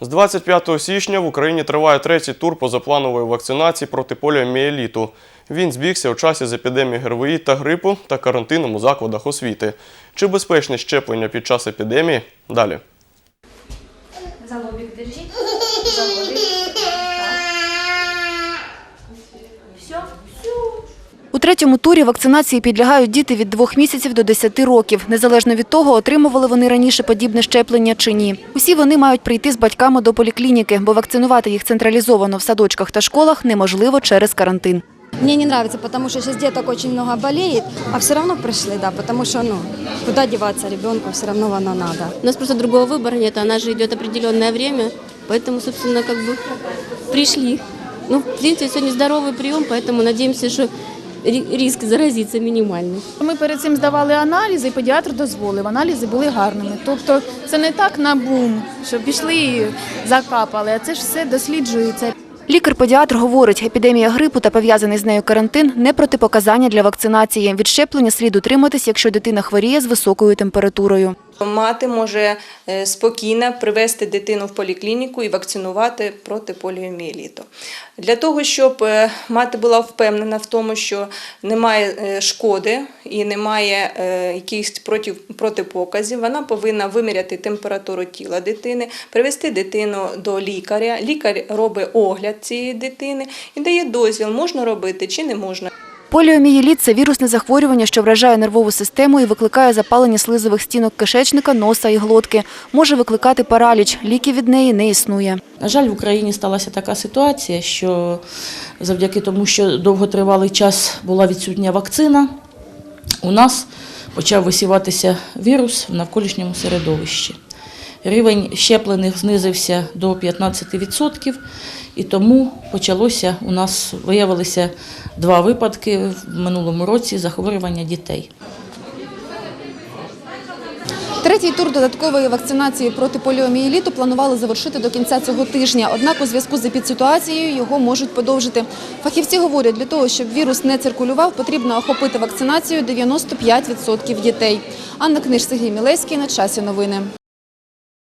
З 25 січня в Україні триває третій тур позапланової вакцинації проти поліоміеліту. Він збігся у часі з епідемії ГРВІ та грипу та карантином у закладах освіти. Чи безпечне щеплення під час епідемії? Далі. За лобик держи. Заводи. Все? Все. У третьому турі вакцинації підлягають діти від двох місяців до 10 років, незалежно від того, отримували вони раніше подібне щеплення чи ні. Усі вони мають прийти з батьками до поліклініки, бо вакцинувати їх централізовано в садочках та школах неможливо через карантин. Мне не нравится, потому что сейчас деток очень много болеет, а все равно пришли, да, потому что, ну, куда деваться ребенку, все равно оно надо. У нас просто другого выбора нет, она же идет определенное время, поэтому, собственно, как бы пришли. Ну, в принципе, сегодня здоровый прием, поэтому надеемся, что ри- риск заразиться минимальный. Ми перед цим здавали аналізи, і педіатр дозволив. Аналізи були гарними. Тобто це не так на бум, що пішли і закапали, а це ж все досліджується. Лікар-педіатр говорить, епідемія грипу та пов'язаний з нею карантин – не протипоказання для вакцинації. Від щеплення слід утриматись, якщо дитина хворіє з високою температурою. Мати може е, спокійно привести дитину в поліклініку і вакцинувати проти поліомієліту. Для того, щоб е, мати була впевнена в тому, що немає е, шкоди і немає якихось протипоказів, вона повинна виміряти температуру тіла дитини, привести дитину до лікаря. Лікар робить огляд цієї дитини і дає дозвіл, можна робити чи не можна. Поліомієліт – це вірусне захворювання, що вражає нервову систему і викликає запалення слизових стінок кишечника, носа і глотки. Може викликати параліч. Ліків від неї не існує. На жаль, в Україні сталася така ситуація, що завдяки тому, що довготривалий час була відсутня вакцина, у нас почав висіватися вірус в навколишньому середовищі. Рівень щеплених знизився до 15%, і тому почалося у нас виявилися два випадки в минулому році захворювання дітей. Третій тур додаткової вакцинації проти поліомієліту планували завершити до кінця цього тижня. Однак у зв'язку з епідситуацією його можуть подовжити. Фахівці говорять, для того, щоб вірус не циркулював, потрібно охопити вакцинацією 95% дітей. Анна Книж, Сергій Мілецький. На часі новини.